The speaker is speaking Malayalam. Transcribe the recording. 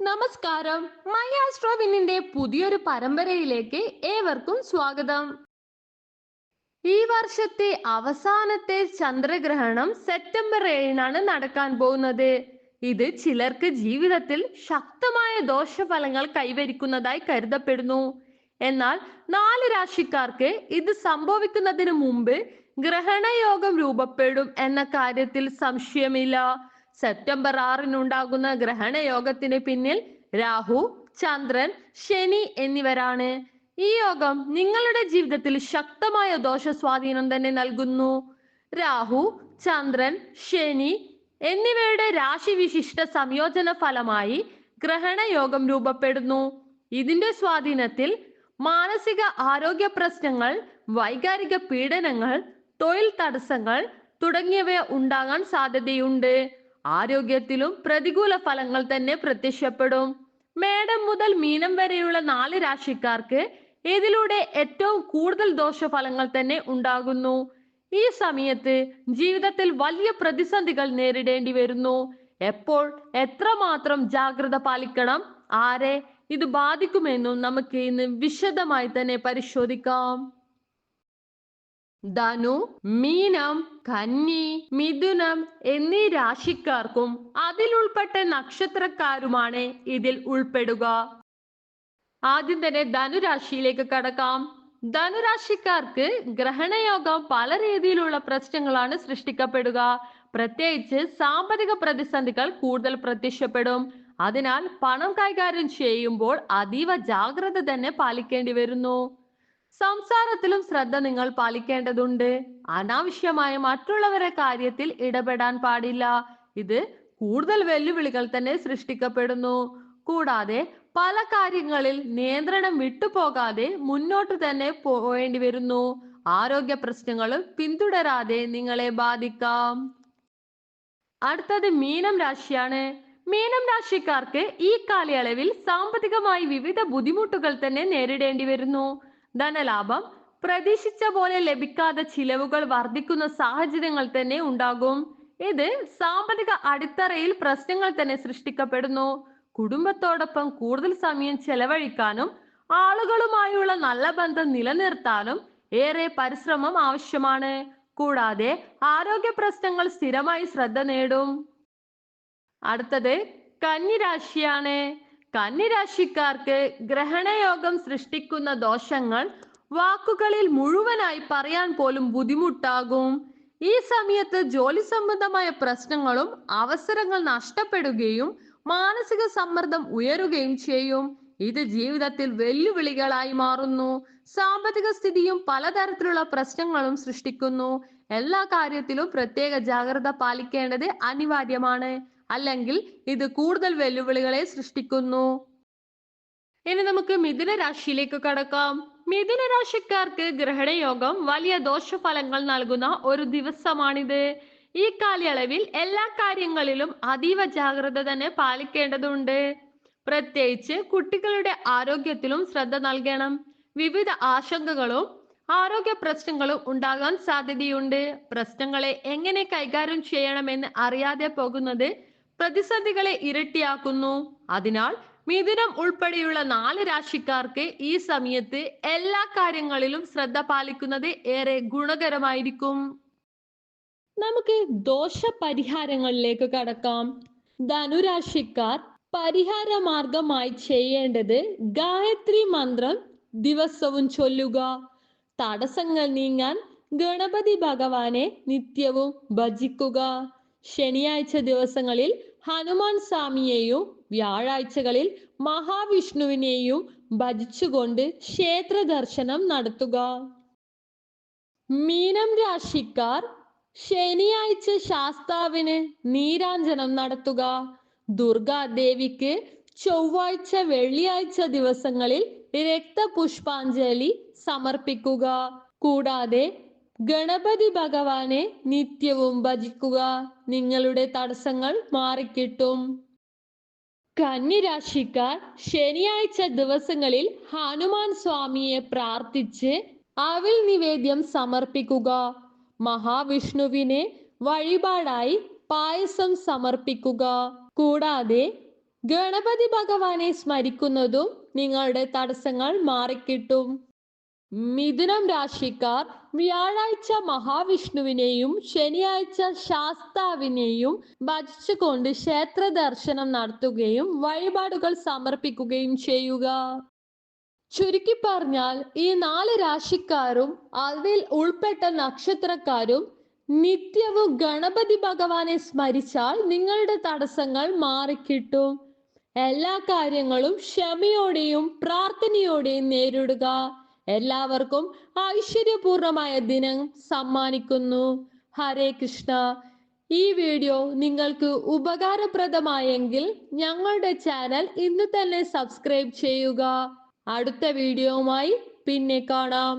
നമസ്കാരം. മൈ ആസ്ട്രോവിനിന്റെ പുതിയൊരു പരമ്പരയിലേക്ക് ഏവർക്കും സ്വാഗതം. ഈ വർഷത്തെ അവസാനത്തെ ചന്ദ്രഗ്രഹണം സെപ്റ്റംബർ ഏഴിനാണ് നടക്കാൻ പോകുന്നത്. ഇത് ചിലർക്ക് ജീവിതത്തിൽ ശക്തമായ ദോഷഫലങ്ങൾ കൈവരിക്കുന്നതായി കരുതപ്പെടുന്നു. എന്നാൽ നാല് രാശിക്കാർക്ക് ഇത് സംഭവിക്കുന്നതിന് മുമ്പ് ഗ്രഹണയോഗം രൂപപ്പെടും എന്ന കാര്യത്തിൽ സംശയമില്ല. സെപ്റ്റംബർ ആറിനുണ്ടാകുന്ന ഗ്രഹണയോഗത്തിന് പിന്നിൽ രാഹു ചന്ദ്രൻ ശനി എന്നിവരാണ്. ഈ യോഗം നിങ്ങളുടെ ജീവിതത്തിൽ ശക്തമായ ദോഷ സ്വാധീനം തന്നെ നൽകുന്നു. രാഹു ചന്ദ്രൻ ശനി എന്നിവയുടെ രാശിവിശിഷ്ട സംയോജന ഫലമായി ഗ്രഹണ യോഗം രൂപപ്പെടുന്നു. ഇതിന്റെ സ്വാധീനത്തിൽ മാനസിക ആരോഗ്യ പ്രശ്നങ്ങൾ വൈകാരിക പീഡനങ്ങൾ തൊഴിൽ തടസ്സങ്ങൾ തുടങ്ങിയവ ഉണ്ടാകാൻ സാധ്യതയുണ്ട്. ആരോഗ്യത്തിലും പ്രതികൂല ഫലങ്ങൾ തന്നെ പ്രത്യക്ഷപ്പെടും. മേടം മുതൽ മീനം വരെയുള്ള നാല് രാശിക്കാർക്ക് ഇതിലൂടെ ഏറ്റവും കൂടുതൽ ദോഷഫലങ്ങൾ തന്നെ ഉണ്ടാകുന്നു. ഈ സമയത്ത് ജീവിതത്തിൽ വലിയ പ്രതിസന്ധികൾ നേരിടേണ്ടി വരുന്നു. എപ്പോൾ എത്രമാത്രം ജാഗ്രത പാലിക്കണം ആരെ ഇത് ബാധിക്കുമെന്നും നമുക്ക് ഇന്ന് വിശദമായി തന്നെ പരിശോധിക്കാം. ധനു മീനം കന്നി മിഥുനം എന്നീ രാശിക്കാർക്കും അതിലുൾപ്പെട്ട നക്ഷത്രക്കാരുമാണ് ഇതിൽ ഉൾപ്പെടുക. ആദ്യം തന്നെ ധനുരാശിയിലേക്ക് കടക്കാം. ധനുരാശിക്കാർക്ക് ഗ്രഹണയോഗം പല രീതിയിലുള്ള പ്രശ്നങ്ങളാണ് സൃഷ്ടിക്കപ്പെടുക. പ്രത്യേകിച്ച് സാമ്പത്തിക പ്രതിസന്ധികൾ കൂടുതൽ പ്രത്യക്ഷപ്പെടും. അതിനാൽ പണം കൈകാര്യം ചെയ്യുമ്പോൾ അതീവ ജാഗ്രത തന്നെ പാലിക്കേണ്ടി വരുന്നു. സംസാരത്തിലും ശ്രദ്ധ നിങ്ങൾ പാലിക്കേണ്ടതുണ്ട്. അനാവശ്യമായ മറ്റുള്ളവരെ കാര്യത്തിൽ ഇടപെടാൻ പാടില്ല. ഇത് കൂടുതൽ വെല്ലുവിളികൾ തന്നെ സൃഷ്ടിക്കപ്പെടുന്നു. കൂടാതെ പല കാര്യങ്ങളിൽ നിയന്ത്രണം വിട്ടുപോകാതെ മുന്നോട്ട് തന്നെ പോവേണ്ടി വരുന്നു. ആരോഗ്യ പ്രശ്നങ്ങൾ പിന്തുടരാതെ നിങ്ങളെ ബാധിക്കാം. അടുത്തത് മീനം രാശിയാണ്. മീനം രാശിക്കാർക്ക് ഈ കാലയളവിൽ സാമ്പത്തികമായി വിവിധ ബുദ്ധിമുട്ടുകൾ തന്നെ നേരിടേണ്ടി വരുന്നു. ധനലാഭം പ്രതീക്ഷിച്ച പോലെ ലഭിക്കാതെ ചിലവുകൾ വർദ്ധിക്കുന്ന സാഹചര്യങ്ങൾ തന്നെ ഉണ്ടാകും. ഇത് സാമ്പത്തിക അടിത്തറയിൽ പ്രശ്നങ്ങൾ തന്നെ സൃഷ്ടിക്കപ്പെടുന്നു. കുടുംബത്തോടൊപ്പം കൂടുതൽ സമയം ചെലവഴിക്കാനും ആളുകളുമായുള്ള നല്ല ബന്ധം നിലനിർത്താനും ഏറെ പരിശ്രമം ആവശ്യമാണ്. കൂടാതെ ആരോഗ്യ പ്രശ്നങ്ങൾ സ്ഥിരമായി ശ്രദ്ധ നേടും. അടുത്തത് കന്നിരാശിയാണ്. കന്നിരാശിക്കാർക്ക് ഗ്രഹണയോഗം സൃഷ്ടിക്കുന്ന ദോഷങ്ങൾ വാക്കുകളിൽ മുഴുവനായി പറയാൻ പോലും ബുദ്ധിമുട്ടാകും. ഈ സമയത്ത് ജോലി സംബന്ധമായ പ്രശ്നങ്ങളും അവസരങ്ങൾ നഷ്ടപ്പെടുകയും മാനസിക സമ്മർദ്ദം ഉയരുകയും ചെയ്യും. ഇത് ജീവിതത്തിൽ വെല്ലുവിളികളായി മാറുന്നു. സാമ്പത്തിക സ്ഥിതിയും പലതരത്തിലുള്ള പ്രശ്നങ്ങളും സൃഷ്ടിക്കുന്നു. എല്ലാ കാര്യത്തിലും പ്രത്യേക ജാഗ്രത പാലിക്കേണ്ടത് അനിവാര്യമാണ്. അല്ലെങ്കിൽ ഇത് കൂടുതൽ വെല്ലുവിളികളെ സൃഷ്ടിക്കുന്നു. ഇനി നമുക്ക് മിഥുന രാശിയിലേക്ക് കടക്കാം. മിഥുന രാശിക്കാർക്ക് ഗ്രഹണയോഗം വലിയ ദോഷഫലങ്ങൾ നൽകുന്ന ഒരു ദിവസമാണിത്. ഈ കാലയളവിൽ എല്ലാ കാര്യങ്ങളിലും അതീവ ജാഗ്രത തന്നെ പാലിക്കേണ്ടതുണ്ട്. പ്രത്യേകിച്ച് കുട്ടികളുടെ ആരോഗ്യത്തിലും ശ്രദ്ധ നൽകണം. വിവിധ ആശങ്കകളും ആരോഗ്യ പ്രശ്നങ്ങളും ഉണ്ടാകാൻ സാധ്യതയുണ്ട്. പ്രശ്നങ്ങളെ എങ്ങനെ കൈകാര്യം ചെയ്യണമെന്ന് അറിയാതെ പോകുന്നത് പ്രതിസന്ധികളെ ഇരട്ടിയാക്കുന്നു. അതിനാൽ മിഥുനം ഉൾപ്പെടെയുള്ള നാല് രാശിക്കാർക്ക് ഈ സമയത്ത് എല്ലാ കാര്യങ്ങളിലും ശ്രദ്ധ പാലിക്കുന്നത് ഏറെ ഗുണകരമായിരിക്കും. നമുക്ക് ദോഷ പരിഹാരങ്ങളിലേക്ക് കടക്കാം. ധനുരാശിക്കാർ പരിഹാര മാർഗമായി ചെയ്യേണ്ടത് ഗായത്രി മന്ത്രം ദിവസവും ചൊല്ലുക. തടസ്സങ്ങൾ നീങ്ങാൻ ഗണപതി ഭഗവാനെ നിത്യവും ഭജിക്കുക. ശനിയാഴ്ച ദിവസങ്ങളിൽ ഹനുമാൻ സ്വാമിയെയും വ്യാഴാഴ്ചകളിൽ മഹാവിഷ്ണുവിനെയും ഭജിച്ചുകൊണ്ട് ക്ഷേത്ര ദർശനം നടത്തുക. മീനം രാശിക്കാർ ശനിയാഴ്ച ശാസ്താവിന് നീരാഞ്ജനം നടത്തുക. ദുർഗാദേവിക്ക് ചൊവ്വാഴ്ച വെള്ളിയാഴ്ച ദിവസങ്ങളിൽ രക്തപുഷ്പാഞ്ജലി സമർപ്പിക്കുക. കൂടാതെ ഗണപതി ഭഗവാനെ നിത്യവും ഭജിക്കുക. നിങ്ങളുടെ തടസ്സങ്ങൾ മാറിക്കിട്ടും. കന്നിരാശിക്കാർ ശനിയാഴ്ച ദിവസങ്ങളിൽ ഹനുമാൻ സ്വാമിയെ പ്രാർത്ഥിച്ച് അവിൽ നിവേദ്യം സമർപ്പിക്കുക. മഹാവിഷ്ണുവിനെ വഴിപാടായി പായസം സമർപ്പിക്കുക. കൂടാതെ ഗണപതി ഭഗവാനെ സ്മരിക്കുന്നതും നിങ്ങളുടെ തടസ്സങ്ങൾ മാറിക്കിട്ടും. മിഥുനം രാശിക്കാർ വ്യാഴാഴ്ച മഹാവിഷ്ണുവിനെയും ശനിയാഴ്ച ശാസ്താവിനെയും ഭജിച്ചുകൊണ്ട് ക്ഷേത്ര ദർശനം നടത്തുകയും വഴിപാടുകൾ സമർപ്പിക്കുകയും ചെയ്യുക. ചുരുക്കി പറഞ്ഞാൽ ഈ നാല് രാശിക്കാരും അതിൽ ഉൾപ്പെട്ട നക്ഷത്രക്കാരും നിത്യവും ഗണപതി ഭഗവാനെ സ്മരിച്ചാൽ നിങ്ങളുടെ തടസ്സങ്ങൾ മാറിക്കിട്ടും. എല്ലാ കാര്യങ്ങളും ക്ഷമയോടെയും പ്രാർത്ഥനയോടെയും നേരിടുക. എല്ലാവർക്കും ഐശ്വര്യപൂർണമായ ദിനം സമ്മാനിക്കുന്നു. ഹരേ കൃഷ്ണ. ഈ വീഡിയോ നിങ്ങൾക്ക് ഉപകാരപ്രദമായെങ്കിൽ ഞങ്ങളുടെ ചാനൽ ഇന്ന് തന്നെ സബ്സ്ക്രൈബ് ചെയ്യുക. അടുത്ത വീഡിയോവുമായി പിന്നെ കാണാം.